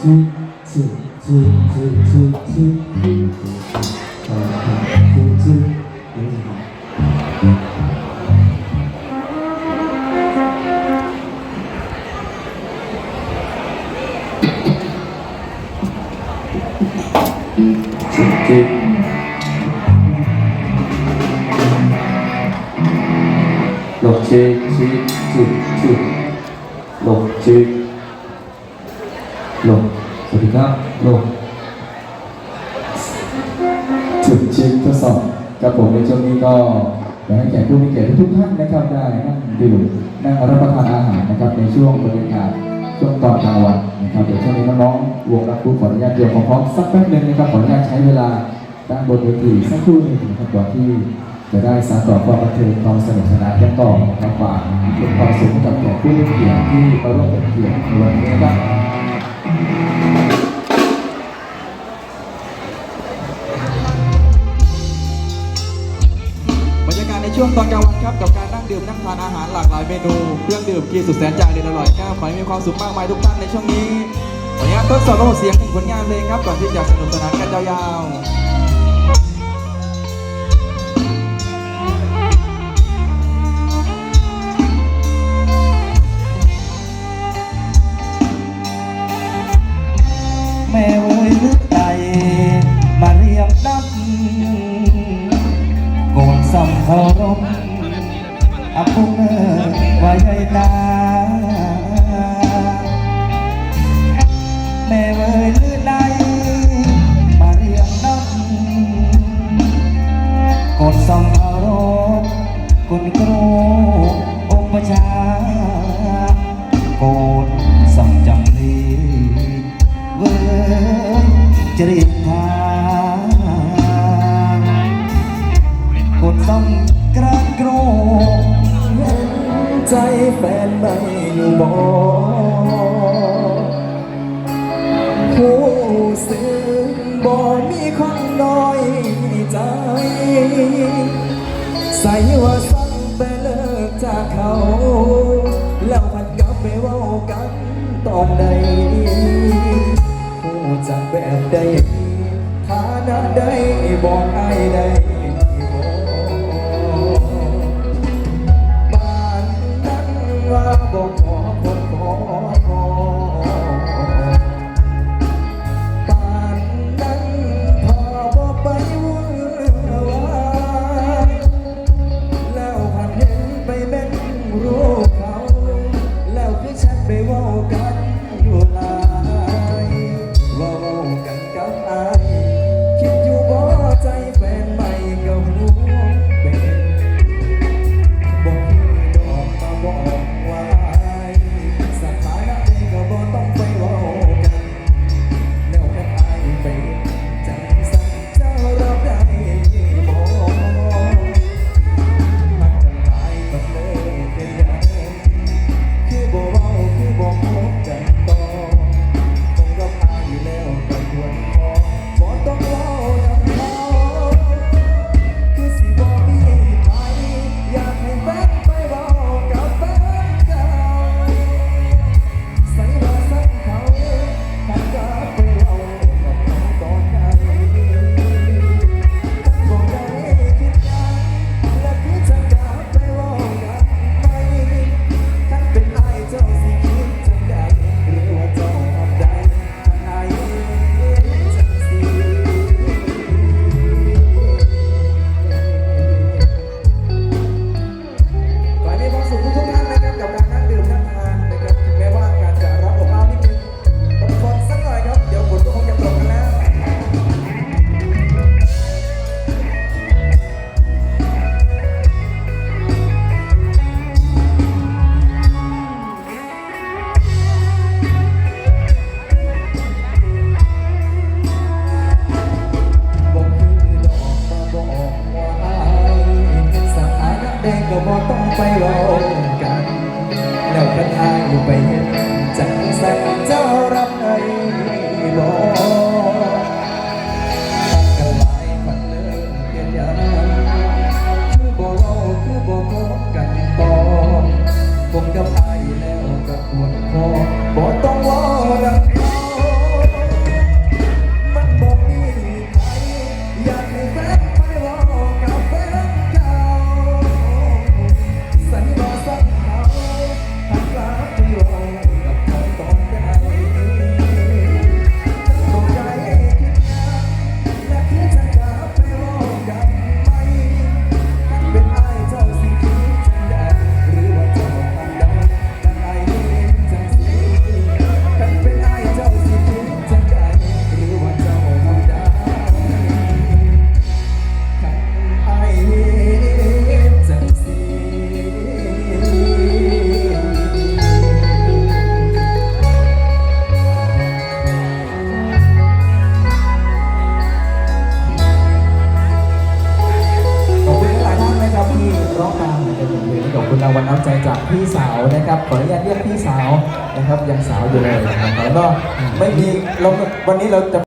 จีจีจีจีจีจีจีเออจีจีนี่ครับจีจีห ลบจีจีจีจีหลบจีหลบสวัสดีครับหลบจุดชิปทดสอบกับผมในช่วงนี้ก็อยากให้แขกผู้มีเกียรติทุกท่านนะครับได้นั่งดื่มนั่งรับประทานอาหารนะครับในช่วงบรรยากาศช่วงตอนกลางวันนะครับเดี๋ยวช่วงนี้น้องๆวงรักผู้ขออนุญาตเดียวพร้อมๆสักแป๊บหนึงนะครับขออนุญาตใช้เวลาด้านบนเวทีสักครู่หนึงนะครับก่อนที่จะได้สานต่อความบันเทิงความสนุกสนานกันต่อนะครับฝากเป็นความสุขกับแขกผู้มีเกียรติที่มาร่วมเป็นเกียรติในวันนี้นะครับ ช่วงตอนกลางวันครับกับการนั่งดื่มนั่งทานอาหารหลากหลายเมนูเครื่องดื่มกินสุดแสนใจเด็ดอร่อยครับขอให้มีความสุขมากมายทุกท่านในช่วงนี้ขออนุญาตทดสอบระบบเสียงหนึ่งผลงานเพลงครับก่อนที่จะสนุกสนานกันยาวๆ สัมเคารพอับปุงเอ๋ยว่าใหญ่ตาแม่เว้ยลึกใจมาเรียมนับโกนสัมเคารพคุณครูองค์ประชาโกนสัมจำลีเว้ยจริต อยู่บ่ผู้ซึ้งบ่มีคนน้อยใจ ใส่ว่าสั่งแต่เลิกจากเขา แล้วมันกลับไปเว่ากันตอนใดผู้จักแบบใดฐานะใดบอกไอ้ใด ว่า ไปเห็นจังสันเจ้ารับได้บ่กันหลายคนเลิกเพียนยังคือบ่เว้าคือบ่พบกันต่อผมกับอายแล้วก็ค นะครับขออนุญาตเรียกพี่สาวนะครับยังสาวอยู่เลยนะครับแล้วก็ไม่มีเราวันนี้เราจะ